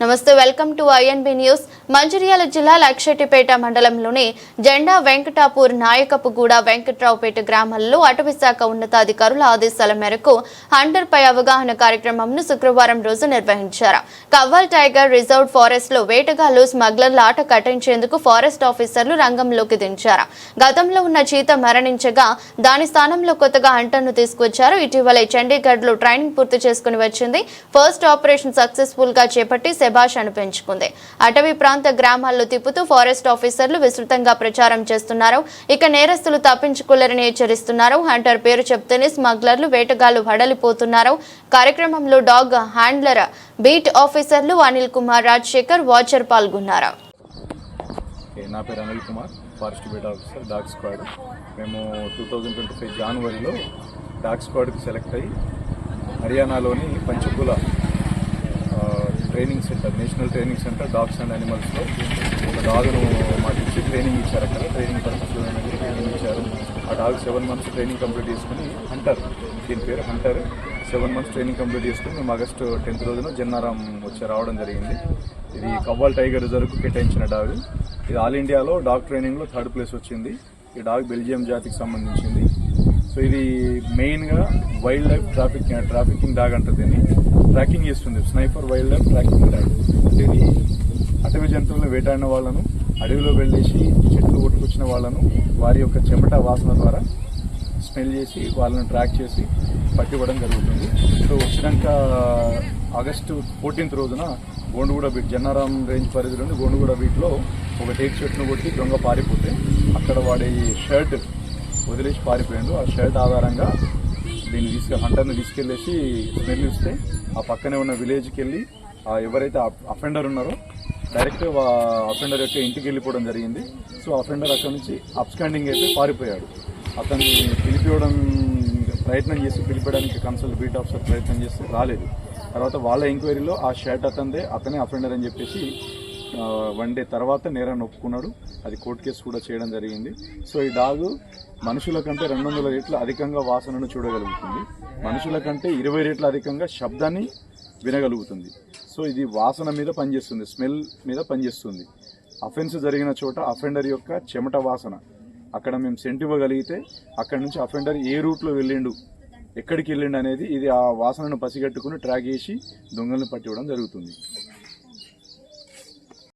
నమస్తే welcome to INB news Mancherial జిల్లా లక్షెట్టిపేట మండలంలోని జెండా వెంకటాపూర్ నాయకపుగూడ వెంకట్రావుపేట గ్రామాల్లో అటవీశాఖ ఉన్నతాధికారుల ఆదేశాల మేరకు హంటర్ పై అవగాహన కార్యక్రమంను శుక్రవారం రోజు నిర్వహించారు. కవ్వాల్ టైగర్ రిజర్వ్ ఫారెస్ట్లో వేటగాళ్ళు స్మగ్లర్ల ఆట కట్టించేందుకు ఫారెస్ట్ ఆఫీసర్లు రంగంలోకి దించారు. గతంలో ఉన్న చీత మరణించగా దాని స్థానంలో కొత్తగా హంటర్ను తీసుకొచ్చారు ఇటీవలే చండీగఢ్లో ట్రైనింగ్ పూర్తి చేసుకుని వచ్చింది. ఫస్ట్ ఆపరేషన్ సక్సెస్ఫుల్గా చేపట్టి శభాష్ అనిపించుకుంది. అటవీ ప్రాంతం ప్రాంత గ్రామాల్లో తిప్పుతూ ఫారెస్ట్ ఆఫీసర్లు విస్తృతంగా ప్రచారం చేస్తున్నారు. ఇక నేరస్తులు తప్పించుకోలేరని హెచ్చరిస్తున్నారు. హంటర్ పేరు చెప్తేనే స్మగ్లర్లు వేటగాళ్ళు హడలిపోతున్నారు. కార్యక్రమంలో డాగ్ హ్యాండ్లర్ బీట్ ఆఫీసర్లు అనిల్ కుమార్ రాజశేఖర్ వాచర్ పాల్గొన్నారు. నా పేరు Anil Kumar forest beat officer dog squad. మేము టూ థౌజండ్ ట్వంటీ ఫైవ్ జనవరిలో డాగ్ స్క్వాడ్కి సెలెక్ట్ అయ్యి హర్యానాలోని Panchkula training centre national training centre dogs and యానిమల్స్లో ఒక డాగ్ను మాకు ఇచ్చి ట్రైనింగ్ ఇచ్చారు అక్కడ. ట్రైనింగ్ పర్పస్లో ట్రైనింగ్ ఇచ్చారు. ఆ dog seven months training complete చేసుకుని హంటర్ దీని పేరు Hunter. Seven months training complete చేసుకుని మేము ఆగస్టు టెన్త్ రోజున జన్నారం వచ్చి రావడం జరిగింది. ఇది కవ్వాల్ టైగర్ రిజర్వ్కు కేటాయించిన డాగ్. ఇది ఆల్ ఇండియాలో డాగ్ ట్రైనింగ్లో థర్డ్ ప్లేస్ వచ్చింది. ఈ డాగ్ బెల్జియం జాతికి సంబంధించింది. సో ఇది మెయిన్గా wild life traffic trafficking dog అంటారు దీన్ని. ట్రాకింగ్ చేస్తుంది. Sniper wild life tracking dog అంటే ఇది అటవీ జంతువులను వేటాడిన వాళ్ళను అడవిలో వెళ్ళేసి చెట్లు కొట్టుకొచ్చిన వాళ్ళను వారి యొక్క చెమట వాసన ద్వారా స్మెల్ చేసి వాళ్ళని ట్రాక్ చేసి పట్టివ్వడం జరుగుతుంది. సో వచ్చినాక ఆగస్టు ఫోర్టీన్త్ రోజున గోండుగూడ బీట్ జన్నారాం రేంజ్ పరిధిలోని గోండుగూడ బీట్లో ఒక టేక్ చెట్టును కొట్టి దొంగ పారిపోతే అక్కడ వాడి షర్ట్ వదిలేసి పారిపోయాడు. ఆ షర్ట్ ఆధారంగా దీన్ని తీసుకు హంటర్ని తీసుకెళ్ళేసి స్మెల్ ఇస్తే ఆ పక్కనే ఉన్న విలేజ్కి వెళ్ళి ఆ ఎవరైతే అఫెండర్ ఉన్నారో డైరెక్ట్ అఫెండర్ యొక్క ఇంటికి వెళ్ళిపోవడం జరిగింది. సో అఫెండర్ అక్కడ నుంచి అప్స్టాండింగ్ అయితే పారిపోయాడు. అతన్ని పిలిపివ్వడం ప్రయత్నం చేసి పిలిపడానికి కన్సల్ట్ బీట్ ఆఫీసర్ ప్రయత్నం చేస్తే రాలేదు. తర్వాత వాళ్ళ ఎంక్వైరీలో ఆ షర్ట్ అతందే అతనే అఫెండర్ అని చెప్పేసి వన్ డే తర్వాత నేరాన్ని ఒప్పుకున్నాడు అది కోర్టు కేసు కూడా చేయడం జరిగింది. సో ఈ డాగ్ మనుషుల కంటే రెండు వందల రెట్లు అధికంగా వాసనను చూడగలుగుతుంది. మనుషుల కంటే ఇరవై రెట్లు అధికంగా శబ్దాన్ని వినగలుగుతుంది. సో ఇది వాసన మీద పనిచేస్తుంది స్మెల్ మీద పనిచేస్తుంది. అఫెన్స్ జరిగిన చోట అఫెండర్ యొక్క చెమట వాసన. అక్కడ మేము సెంట్ ఇవ్వగలిగితే అక్కడ నుంచి అఫెండర్ ఏ రూట్లో వెళ్ళిండు ఎక్కడికి వెళ్ళిండు అనేది ఇది ఆ వాసనను పసిగట్టుకుని ట్రాక్ చేసి దొంగలను పట్టివ్వడం జరుగుతుంది.